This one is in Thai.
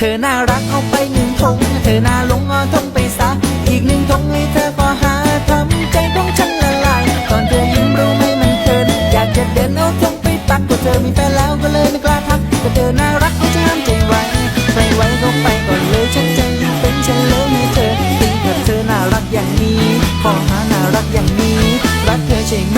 เธอน่ารักเอาไปหนึ่งทง เธอน่าหลงอ้อทงไปซะ อีกหนึ่งทงให้เธอก็หาทำใจต้องฉันละลายตอนเธอยิ้มรู้ไหมมันเคินอยากจะเดินเอาทงไปปักก็เธอมีแฟนแล้วก็เลยไม่กล้าทักก็เธอน่ารักเอาจะห้ามใจไว้ใครไว้ก็ไปก่อนเลยฉันใจเป็นฉันเลยให้เธอตีกับเธอน่ารักอย่างนี้ขอหาน่ารักอย่างนี้รักเธอใช่ไหม